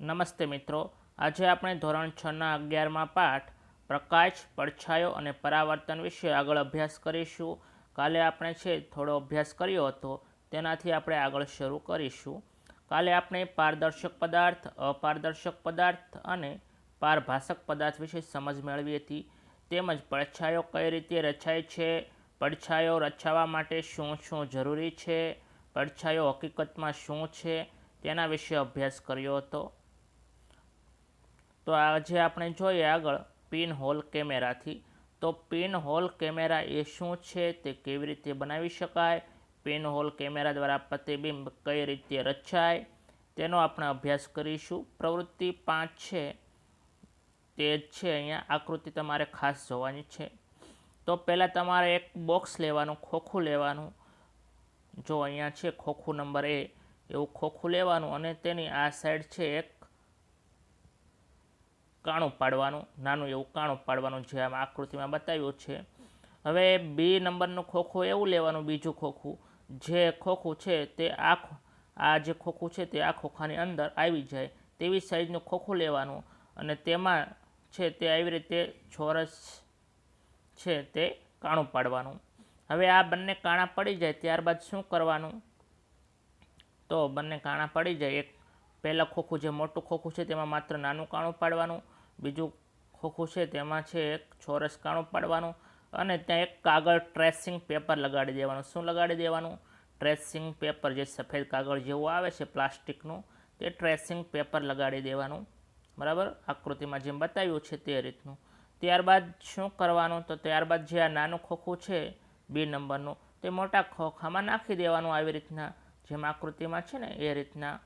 નમસ્તે મિત્રો, આજે આપણે ધોરણ છના અગિયારમાં પાઠ પ્રકાશ, પડછાયો અને પરાવર્તન વિશે આગળ અભ્યાસ કરીશું. કાલે આપણે છે થોડો અભ્યાસ કર્યો હતો, તેનાથી આપણે આગળ શરૂ કરીશું. કાલે આપણે પારદર્શક પદાર્થ, અપારદર્શક પદાર્થ અને પારભાષક પદાર્થ વિશે સમજ મેળવી હતી. તેમજ પડછાયો કઈ રીતે રચાય છે, પડછાયો રચાવવા માટે શું શું જરૂરી છે, પડછાયો હકીકતમાં શું છે, તેના વિશે અભ્યાસ કર્યો હતો. તો આજે આપણે જોઈએ આગળ પિન હોલ કેમેરાથી, તો પિન હોલ કેમેરા એ શું છે તે કેવી રીતે બનાવી શકાય? પિન હોલ કેમેરા દ્વારા પ્રતિબિંબ કઈ રીતે રચાય? તેનો આપણે અભ્યાસ કરીશું. પ્રવૃત્તિ પાંચ છે તે જ છે અહીંયા આકૃતિ તમારે ખાસ જોવાની છે. તો પહેલાં તમારે એક બોક્સ લેવાનું, ખોખું લેવાનું. જો અહીંયા છે ખોખું નંબર એ, એવું ખોખું લેવાનું અને તેની આ સાઈડ છે એક કાણું પાડવાનું, નાનું એવું કાણું પાડવાનું જે આમ આકૃતિમાં બતાવ્યું છે. હવે બી નંબરનું ખોખું એવું લેવાનું, બીજું ખોખું. જે ખોખું છે તે આ આ જે ખોખું છે તે આ ખોખાની અંદર આવી જાય તેવી સાઈઝનું ખોખું લેવાનું અને તેમાં છે તે આવી રીતે ચોરસ છે તે કાણું પાડવાનું. હવે આ બંને કાણા પડી જાય ત્યારબાદ શું કરવાનું? તો બંને કાણા પડી જાય. એક પહેલાં ખોખું જે મોટું ખોખું છે તેમાં માત્ર નાનું કાણું પાડવાનું બીજું ખોખું છે તેમાં છે એક ચોરસ કાણું પાડવાનું અને ત્યાં એક કાગળ ટ્રેસિંગ પેપર લગાડી દેવાનું. શું લગાડી દેવાનું? ટ્રેસિંગ પેપર જે સફેદ કાગળ જેવું આવે છે પ્લાસ્ટિકનું, તે ટ્રેસિંગ પેપર લગાડી દેવાનું. બરાબર? આકૃતિમાં જેમ બતાવ્યું છે તે રીતનું. ત્યારબાદ શું કરવાનું? તો ત્યારબાદ જે આ નાનું ખોખું છે, બી નંબરનું, તે મોટા ખોખામાં નાખી દેવાનું આવી રીતના. જેમ આકૃતિમાં છે ને એ રીતના.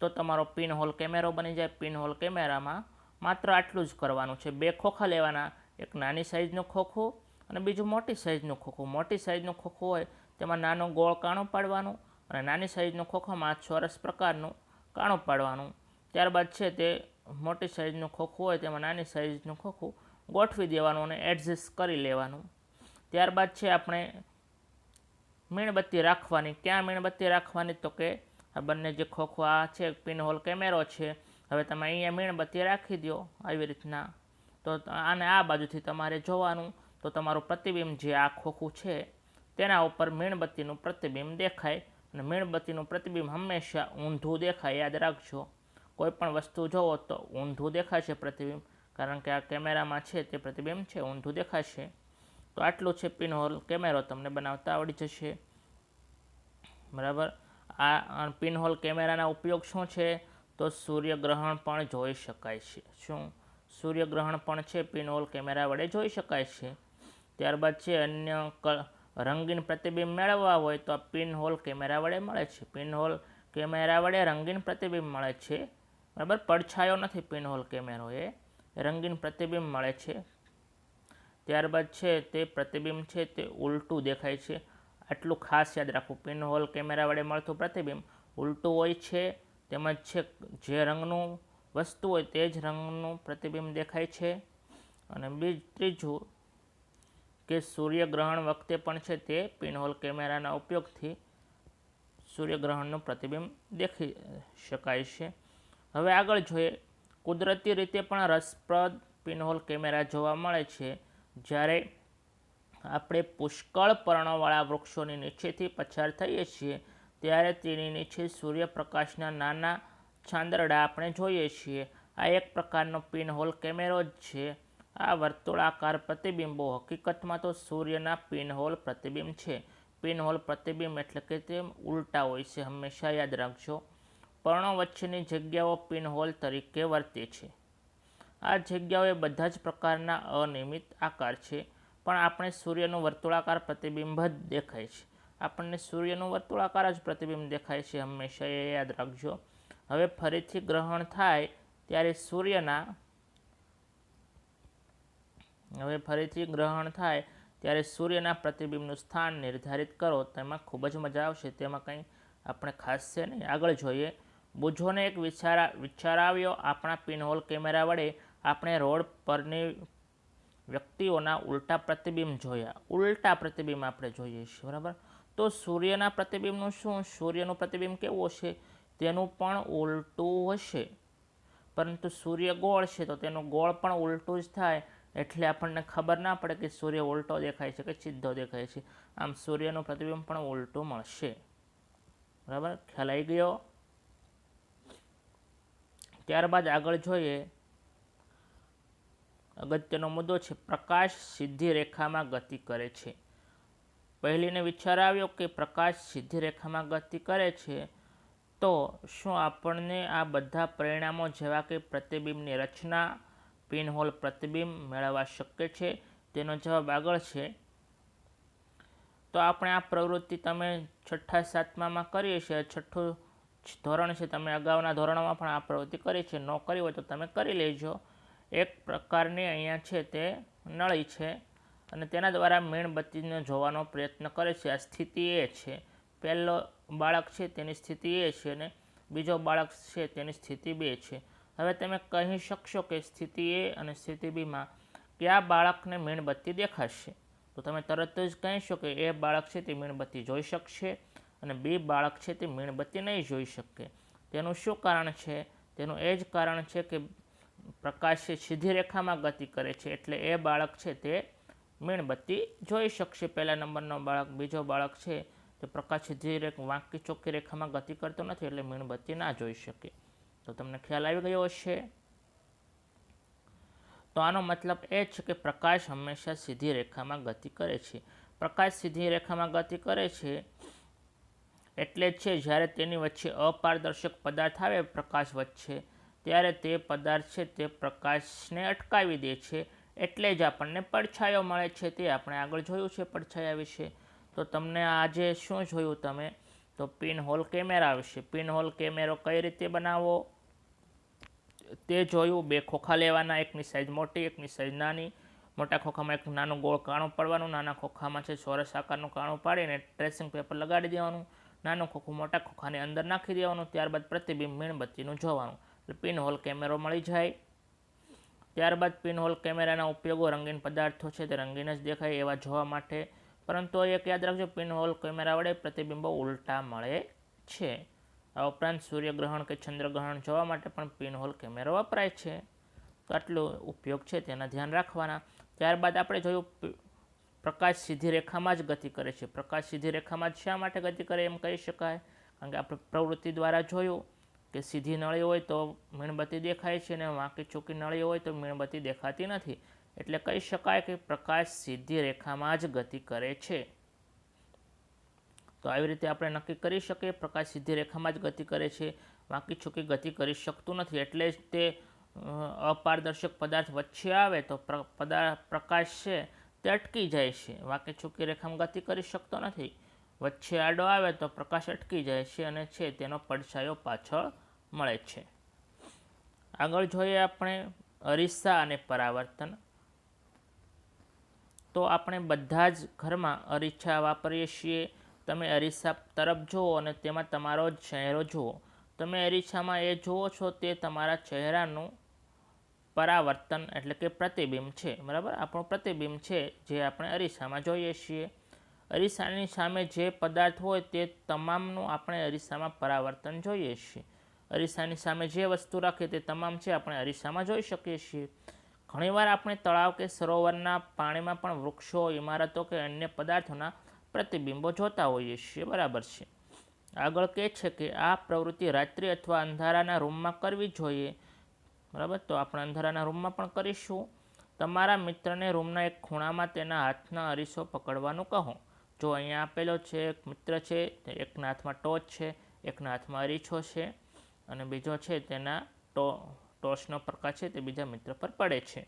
તો તમારો પિન હોલ કેમેરો બની જાય. પિન હોલ કેમેરામાં માત્ર આટલું જ કરવાનું છે. બે ખોખા લેવાના, એક નાની સાઇઝનું ખોખું અને બીજું મોટી સાઇઝનું ખોખું. મોટી સાઇઝનું ખોખું હોય તેમાં નાનો ગોળ કાણું પાડવાનું અને નાની સાઇઝનું ખોખામાં ચોરસ પ્રકારનું કાણું પાડવાનું. ત્યારબાદ છે તે મોટી સાઇઝનું ખોખું હોય તેમાં નાની સાઇઝનું ખોખું ગોઠવી દેવાનું અને એડજસ્ટ કરી લેવાનું. ત્યારબાદ છે આપણે મીણબત્તી રાખવાની. ક્યાં મીણબત્તી રાખવાની તો કે આ બંને જે ખોખો આ છે, પિનહોલ કેમેરો છે હવે તમે અહીંયા મીણબત્તી રાખી દો આવી રીતના. તો આને આ બાજુથી તમારે જોવાનું. તો તમારું પ્રતિબિંબ જે આ ખોખું છે, તેના ઉપર મીણબત્તીનું પ્રતિબિંબ દેખાય. અને મીણબત્તીનું પ્રતિબિંબ હંમેશા ઊંધું દેખાય, યાદ રાખજો. કોઈ પણ વસ્તુ જોવો તો ઊંધું દેખાશે પ્રતિબિંબ. કારણ કે આ કેમેરામાં છે તે પ્રતિબિંબ છે, ઊંધું દેખાશે. તો આટલું છે પિનહોલ કેમેરો, તમને બનાવતા આવડી જશે. બરાબર? આ પિનહોલ કેમેરાના ઉપયોગ શું છે? તો સૂર્યગ્રહણ પણ જોઈ શકાય છે. શું? સૂર્યગ્રહણ પણ છે? પિનહોલ કેમેરા વડે જોઈ શકાય છે? ત્યારબાદ છે, અન્ય રંગીન પ્રતિબિંબ મેળવવા હોય તો આ પિનહોલ કેમેરા વડે મળે છે. પિનહોલ કેમેરા વડે રંગીન પ્રતિબિંબ મળે છે. બરાબર? પડછાયો નથી પિનહોલ કેમેરો એ રંગીન પ્રતિબિંબ મળે છે. ત્યારબાદ છે, તે પ્રતિબિંબ છે, તે ઉલટું દેખાય છે. આટલું ખાસ યાદ રાખવું પિનહોલ કેમેરા વડે મળતું પ્રતિબિંબ ઉલટું હોય છે તેમજ છે જે રંગનું વસ્તુ હોય તે જ રંગનું પ્રતિબિંબ દેખાય છે. અને બીજ ત્રીજું કે સૂર્યગ્રહણ વખતે પણ છે તે પિનહોલ કેમેરાના ઉપયોગથી સૂર્યગ્રહણનું પ્રતિબિંબ દેખી શકાય છે. હવે આગળ જોઈએ, કુદરતી રીતે પણ રસપ્રદ પિનહોલ કેમેરા જોવા મળે છે. જ્યારે આપણે પુષ્કળ પર્ણવાળા વૃક્ષોની નીચેથી પસાર થઈએ છીએ ત્યારે તેની નીચે સૂર્યપ્રકાશના નાના છાંદરડા આપણે જોઈએ છીએ. આ એક પ્રકારનો પિનહોલ કેમેરો જ છે. આ વર્તુળાકાર પ્રતિબિંબો હકીકતમાં તો સૂર્યના પિનહોલ પ્રતિબિંબ છે. પિનહોલ પ્રતિબિંબ એટલે કે તે ઉલટા હોય છે, હંમેશા યાદ રાખજો. પર્ણો વચ્ચેની જગ્યાઓ પિનહોલ તરીકે વર્તે છે. આ જગ્યાઓ એ બધા જ પ્રકારના અનિયમિત આકાર છે, પણ આપણે સૂર્યનું વર્તુળાકાર પ્રતિબિંબ જ દેખાય છે. આપણને સૂર્યનું વર્તુળાકાર જ પ્રતિબિંબ દેખાય છે, હંમેશા એ યાદ રાખજો. હવે ફરીથી ગ્રહણ થાય ત્યારે સૂર્યના, હવે ફરીથી ગ્રહણ થાય ત્યારે સૂર્યના પ્રતિબિંબનું સ્થાન નિર્ધારિત કરો, તેમાં ખૂબ જ મજા આવશે, તેમાં કંઈ આપણે ખાસ છે નહીં. આગળ જોઈએ. બુજોને એક વિચાર વિચાર આવ્યો આપણા પિનહોલ કેમેરા વડે આપણે રોડ પરની વ્યક્તિઓના ઉલટા પ્રતિબિંબ જોયા. ઉલટા પ્રતિબિંબ આપણે જોઈએ છીએ, બરાબર? તો સૂર્યના પ્રતિબિંબનું શું? સૂર્યનું પ્રતિબિંબ કેવું હશે? તેનું પણ ઉલટું હશે. પરંતુ સૂર્ય ગોળ છે, તો તેનું ગોળ પણ ઉલટું જ થાય. એટલે આપણને ખબર ના પડે કે સૂર્ય ઉલટો દેખાય છે કે સીધો દેખાય છે. આમ સૂર્યનું પ્રતિબિંબ પણ ઉલટું મળશે. બરાબર? ખ્યાલ ગયો? ત્યારબાદ આગળ જોઈએ. અગત્યનો મુદ્દો છે, પ્રકાશ સીધી રેખામાં ગતિ કરે છે. પહેલીને વિચાર આવ્યો કે પ્રકાશ સીધી રેખામાં ગતિ કરે છે, તો શું આપણને આ બધા પરિણામો જેવા કે પ્રતિબિંબની રચના, પિનહોલ પ્રતિબિંબ મેળવવા શક્ય છે? તેનો જવાબ આગળ છે. તો આપણે આ પ્રવૃત્તિ તમે છઠ્ઠા સાતમામાં કરીએ છીએ છઠ્ઠું ધોરણ છે. તમે અગાઉના ધોરણોમાં પણ આ પ્રવૃત્તિ કરી છે. ન કરી હોય તો તમે કરી લેજો. એક પ્રકારની અહીંયા છે તે નળી છે. અને તેના દ્વારા મીણબત્તીને જોવાનો પ્રયત્ન કરે છે. આ સ્થિતિ એ છે. પહેલો બાળક છે તેની સ્થિતિ એ છે અને બીજો બાળક છે તેની સ્થિતિ બે છે. હવે તમે કહી શકશો કે સ્થિતિ એ અને સ્થિતિ બીમાં કયા બાળકને મીણબત્તી દેખાશે? તો તમે તરત જ કહીશો કે એ બાળક છે તે મીણબત્તી જોઈ શકશે અને બી બાળક છે તે મીણબત્તી નહીં જોઈ શકે. તેનું શું કારણ છે? તેનું એ જ કારણ છે કે પ્રકાશ સીધી રેખામાં ગતિ કરે છે. એટલે એ બાળક છે તે મીણબત્તી જોઈ શકશે. પહેલા નંબરનો બાળક, બીજો બાળક છે તે પ્રકાશ સીધી રેખ વાંકી ચોખ્ખી રેખામાં ગતિ કરતો નથી એટલે મીણબત્તી ના જોઈ શકે. તો તમને ખ્યાલ આવી ગયો હશે? તો આનો મતલબ એ છે કે પ્રકાશ હંમેશા સીધી રેખામાં ગતિ કરે છે. પ્રકાશ સીધી રેખામાં ગતિ કરે છે એટલે જ છે, જ્યારે તેની વચ્ચે અપારદર્શક પદાર્થ આવે, પ્રકાશ વચ્ચે ત્યારે તે પદાર્થ છે તે પ્રકાશને અટકાવી દે છે. એટલે જ આપણને પડછાયો મળે છે તે આપણે આગળ જોયું છે પડછાયા વિશે. તો તમને આજે શું જોયું તમે? તો પિન હોલ કેમેરા વિશે. પિન હોલ કેમેરો કઈ રીતે બનાવવો? તે જોયું. બે ખોખા લેવાના, એકની સાઈઝ મોટી, એકની સાઈઝ નાની. મોટા ખોખામાં એક નાનું ગોળ કાણું પડવાનું, નાના ખોખામાં છે ચોરસ આકારનું કાણું પાડીને ટ્રેસિંગ પેપર લગાડી દેવાનું. નાનું ખોખું મોટા ખોખાની અંદર નાખી દેવાનું. ત્યારબાદ પ્રતિબિંબ મીણબત્તીનું જોવાનું. એટલે પિન હોલ કેમેરો મળી જાય. ત્યારબાદ પિન હોલ કેમેરાના ઉપયોગો રંગીન પદાર્થો છે તે રંગીન જ દેખાય એવા જોવા માટે. પરંતુ એક યાદ રાખજો પિન હોલ કેમેરા વડે પ્રતિબિંબો ઉલટા મળે છે. આ ઉપરાંત સૂર્યગ્રહણ કે ચંદ્રગ્રહણ જોવા માટે પણ પિન હોલ કેમેરો વપરાય છે. તો આટલો ઉપયોગ છે તેના ધ્યાન રાખવાના. ત્યારબાદ આપણે જોયું પ્રકાશ સીધી રેખામાં જ ગતિ કરે છે. પ્રકાશ સીધી રેખામાં જ શા માટે ગતિ કરે એમ કહી શકાય? કારણ કે આપણે પ્રવૃત્તિ દ્વારા જોયું. કે સીધી નળી હોય તો મીણબત્તી દેખાય છે અને વાંકી ચૂકી નળી હોય તો મીણબત્તી દેખાતી નથી. એટલે કહી શકાય કે પ્રકાશ સીધી રેખામાં જ ગતિ કરે છે. તો આવી રીતે આપણે નક્કી કરી શકીએ પ્રકાશ સીધી રેખામાં જ ગતિ કરે છે. વાંકી ચૂકી ગતિ કરી શકતું નથી. એટલે જ તે અપારદર્શક પદાર્થ વચ્ચે આવે તો પ્રકાશ છે તે અટકી જાય છે. વાંકી ચૂકી રેખામાં ગતિ કરી શકતો નથી. વચ્ચે આડો આવે તો પ્રકાશ અટકી જાય છે અને છે તેનો પડછાયો પાછળ મળે છે. આગળ જોઈએ આપણે અરીસા અને પરાવર્તન. તો આપણે બધા જ ઘરમાં અરીસા વાપરીએ છીએ. તમે અરીસા તરફ જુઓ અને તેમાં તમારો ચહેરો જુઓ. તમે અરીસામાં એ જુઓ છો તે તમારા ચહેરાનું પરાવર્તન એટલે કે પ્રતિબિંબ છે. બરાબર? આપણું પ્રતિબિંબ છે જે આપણે અરીસામાં જોઈએ છીએ. અરીસાની સામે જે પદાર્થ હોય તે તમામનું આપણે અરીસામાં પરાવર્તન જોઈએ છીએ. અરીસાની સામે જે વસ્તુ રાખે તે તમામ છે, આપણે અરીસામાં જોઈ શકીએ છીએ. ઘણીવાર આપણે તળાવ કે સરોવરના પાણીમાં પણ વૃક્ષો, ઇમારતો કે અન્ય પદાર્થોના પ્રતિબિંબો જોતા હોઈએ છીએ. બરાબર છે. આગળ કહે છે કે આ પ્રવૃત્તિ રાત્રિ અથવા અંધારાના રૂમમાં કરવી જોઈએ. બરાબર? તો આપણે અંધારાના રૂમમાં પણ કરીશું. તમારા મિત્રને રૂમના એક ખૂણામાં તેના હાથના અરીસો પકડવાનું કહો. જો અહીંયા આપેલો છે, એક મિત્ર છે એકના હાથમાં ટોચ છે એકના હાથમાં અરીછો છે. અને બીજો છે તેના ટો, ટોચનો પ્રકાશ છે તે બીજા મિત્ર પર પડે છે.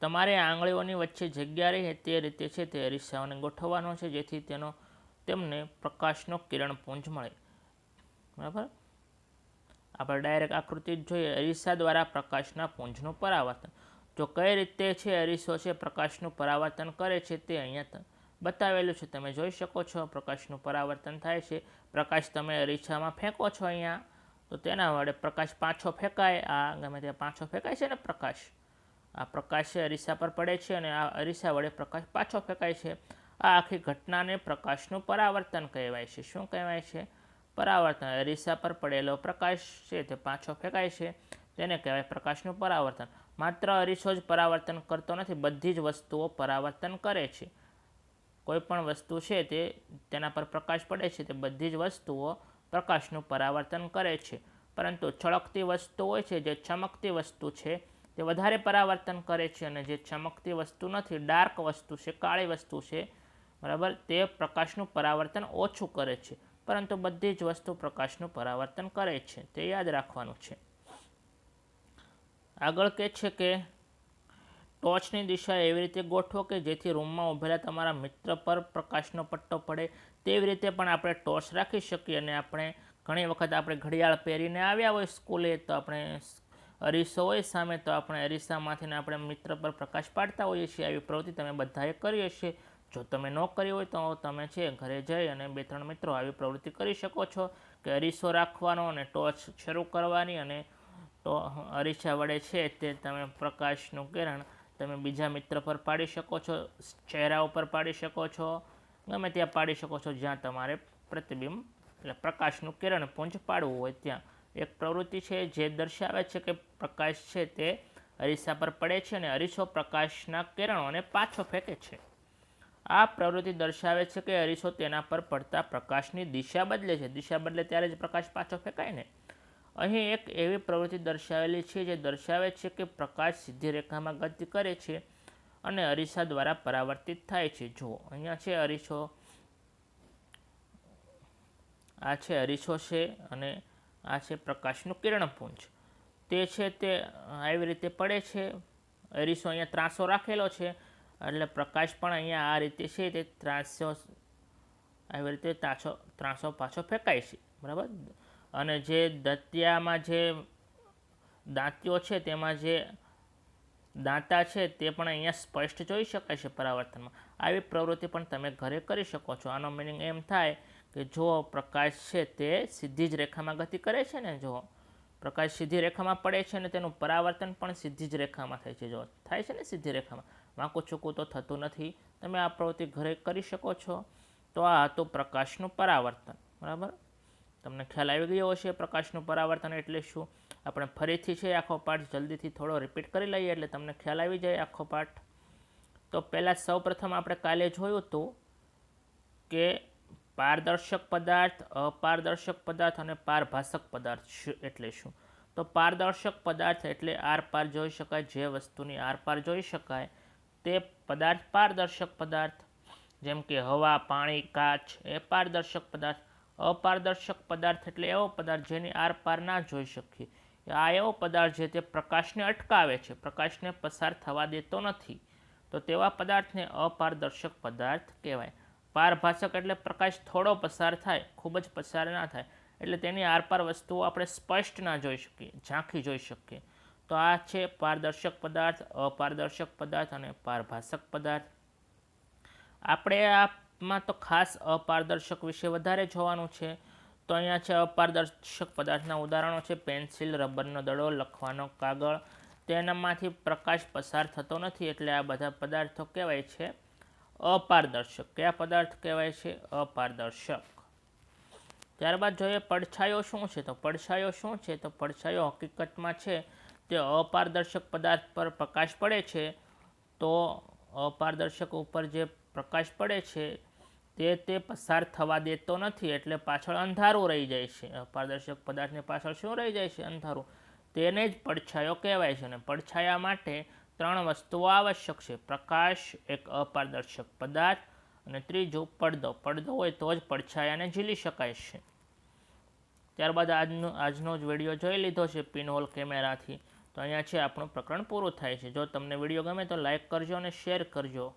તમારે આંગળીઓની વચ્ચે જગ્યા રહે તે રીતે છે તે અરીસાઓને ગોઠવવાનો છે જેથી તેનો, તેમને પ્રકાશનો કિરણપુંજ મળે. બરાબર? આપણે ડાયરેક્ટ આકૃતિ જ જોઈએ. અરીસા દ્વારા પ્રકાશના પુંજનું પરાવર્તન. જો કઈ રીતે છે અરીસો છે પ્રકાશનું પરાવર્તન કરે છે તે અહીંયા બતાવેલું છે. તમે જોઈ શકો છો, પ્રકાશનું પરાવર્તન થાય છે. પ્રકાશ તમે અરીસામાં ફેંકો છો અહીંયા, તો તેના વડે પ્રકાશ પાછો ફેંકાય. આ ગમે ત્યાં પાછો ફેંકાય છે ને પ્રકાશ. આ પ્રકાશ અરીસા પર પડે છે અને આ અરીસા વડે પ્રકાશ પાછો ફેંકાય છે. આ આખી ઘટનાને પ્રકાશનું પરાવર્તન કહેવાય છે. શું કહેવાય છે? પરાવર્તન. અરીસા પર પડેલો પ્રકાશ છે તે પાછો ફેંકાય છે. તેને કહેવાય પ્રકાશનું પરાવર્તન. માત્ર અરીસો જ પરાવર્તન કરતો નથી, બધી જ વસ્તુઓ પરાવર્તન કરે છે. કોઈ પણ વસ્તુ છે તે તેના પર પ્રકાશ પડે છે, તે બધી જ વસ્તુઓ પ્રકાશનું પરાવર્તન કરે છે. પરંતુ ચળકતી વસ્તુ હોય છે, જે ચમકતી વસ્તુ છે, તે વધારે પરાવર્તન કરે છે અને જે ચમકતી વસ્તુ નથી, ડાર્ક વસ્તુ છે, કાળી વસ્તુ છે, બરાબર, તે પ્રકાશનું પરાવર્તન ઓછું કરે છે. પરંતુ બધી જ વસ્તુ પ્રકાશનું પરાવર્તન કરે છે. તે યાદ રાખવાનું છે. આગળ કહે છે કે ટોર્ચની દિશા એવી રીતે ગોઠવો કે જેથી રૂમમાં ઊભેલા તમારા મિત્ર પર પ્રકાશનો પટ્ટો પડે. તેવી રીતે પણ આપણે ટોર્ચ રાખી શકીએ અને આપણે ઘણી વખત આપણે ઘડિયાળ પહેરીને આવ્યા હોય સ્કૂલે તો આપણે અરીસો હોય સામે તો આપણે અરીસામાંથી આપણે મિત્ર પર પ્રકાશ પાડતા હોઈએ છીએ. આવી પ્રવૃત્તિ તમે બધાએ કરી હશે. જો તમે ન કરી હોય તો તમે છે ઘરે જઈ અને બે ત્રણ મિત્રો આવી પ્રવૃત્તિ કરી શકો છો કે અરીસો રાખવાનો અને ટોર્ચ શરૂ કરવાની અને તો અરીસા વડે છે તે તમે પ્રકાશનું કિરણ તમે બીજા મિત્ર પર પાડી શકો છો ચહેરા ઉપર પાડી શકો છો, ગમે ત્યાં પાડી શકો છો, જ્યાં તમારે પ્રતિબિંબ, એટલે પ્રકાશનું કિરણ પુંજ પાડવું હોય ત્યાં. એક પ્રવૃત્તિ છે જે દર્શાવે છે કે પ્રકાશ છે તે અરીસા પર પડે છે અને અરીસો પ્રકાશના કિરણોને પાછો ફેંકે છે. આ પ્રવૃત્તિ દર્શાવે છે કે અરીસો તેના પર પડતા પ્રકાશની દિશા બદલે છે. દિશા બદલે ત્યારે જ પ્રકાશ પાછો ફેંકાય ને? અહીં એક એવી પ્રવૃત્તિ દર્શાવેલી છે જે દર્શાવે છે કે પ્રકાશ સીધી રેખામાં ગતિ કરે છે અને અરીસા દ્વારા પરાવર્તિત થાય છે. જુઓ, અહીંયા છે અરીસો. આ છે અરીસો છે અને આ છે પ્રકાશનું કિરણપુંજ. તે છે તે આવી રીતે પડે છે. અરીસો અહીંયા ત્રાસો રાખેલો છે એટલે પ્રકાશ પણ અહીંયા આ રીતે છે તે ત્રાસો, આવી રીતે ત્રાસો ત્રાસો પાછો ફેંકાય છે. બરાબર? અને જે દતિયામાં જે દાંતીઓ છે, તેમાં જે દાંતા છે, તે પણ અહીંયા સ્પષ્ટ જોઈ શકાય છે પરાવર્તનમાં. આવી પ્રવૃત્તિ પણ તમે ઘરે કરી શકો છો. આનો મિનિંગ એમ થાય કે જો પ્રકાશ છે, તે સીધી જ રેખામાં ગતિ કરે છે ને? જો પ્રકાશ સીધી રેખામાં પડે છે અને તેનું પરાવર્તન પણ સીધી જ રેખામાં થાય છે. જો થાય છે ને સીધી રેખામાં, વાંકું ચૂકું તો થતું નથી. તમે આ પ્રવૃત્તિ ઘરે કરી શકો છો. તો આ હતું પ્રકાશનું પરાવર્તન. બરાબર? તમને ખ્યાલ આવી ગયો હશે પ્રકાશનું પરાવર્તન એટલે શું? આપણે ફરીથી છે આખો પાઠ જલ્દીથી થોડો રિપીટ કરી લઈએ એટલે તમને ખ્યાલ આવી જાય આખો પાઠ. તો પહેલાં સૌપ્રથમ આપણે કાલે જોયું હતું કે પારદર્શક પદાર્થ, અપારદર્શક પદાર્થ અને પારભાષક પદાર્થ એટલે શું? તો પારદર્શક પદાર્થ એટલે આર પાર જોઈ શકાય, જે વસ્તુની આર પાર જોઈ શકાય તે પદાર્થ પારદર્શક પદાર્થ. જેમ કે હવા, પાણી, કાચ એ પારદર્શક પદાર્થ. અપારદર્શક પદાર્થ એટલે એવો પદાર્થ જેની આરપાર ના જોઈ શકીએ. આ એવો પદાર્થ જે તે પ્રકાશને અટકાવે છે. પ્રકાશને પસાર થવા દેતો નથી. તો તેવા પદાર્થને અપારદર્શક પદાર્થ કહેવાય. પારભાષક એટલે પ્રકાશ થોડો પસાર થાય, ખૂબ જ પસાર ના થાય. એટલે તેની આરપાર વસ્તુઓ આપણે સ્પષ્ટ ના જોઈ શકીએ, ઝાંખી જોઈ શકીએ. તો આ છે પારદર્શક પદાર્થ, અપારદર્શક પદાર્થ અને પારભાષક પદાર્થ. આપણે આમાં તો ખાસ અપારદર્શક વિશે વધારે જોવાનું છે, તો અહીંયા છે અપારદર્શક પદાર્થના ઉદાહરણો છે, પેન્સિલ, રબરનો દડો, લખવાનો કાગળ તેનામાંથી પ્રકાશ પસાર થતો નથી એટલે આ બધા પદાર્થો કહેવાય છે અપારદર્શક. કયા પદાર્થ કહેવાય છે? અપારદર્શક. ત્યારબાદ જોઈએ પડછાયો શું છે? તો પડછાયો શું છે? તો પડછાયો હકીકતમાં છે, તે અપારદર્શક પદાર્થ પર પ્રકાશ પડે છે, તો અપારદર્શક ઉપર જે પ્રકાશ પડે છે તે તે પસાર થવા દેતો નથી, એટલે પાછળ અંધારું રહી જાય છે. અપારદર્શક પદાર્થની પાછળ શું રહી જાય છે? અંધારું. તેને જ પડછાયો કહેવાય છે અને પડછાયા માટે ત્રણ વસ્તુઓ આવશ્યક છે. પ્રકાશ, એક અપારદર્શક પદાર્થ અને ત્રીજું પડદો. પડદો હોય તો જ પડછાયાને ઝીલી શકાય છે. ત્યારબાદ આજનો આજનો જ વીડિયો જોઈ લીધો છે પિનહોલ કેમેરાથી. તો અહીંયા છે આપણું પ્રકરણ પૂરું થાય છે. જો તમને વીડિયો ગમે તો લાઇક કરજો અને શેર કરજો.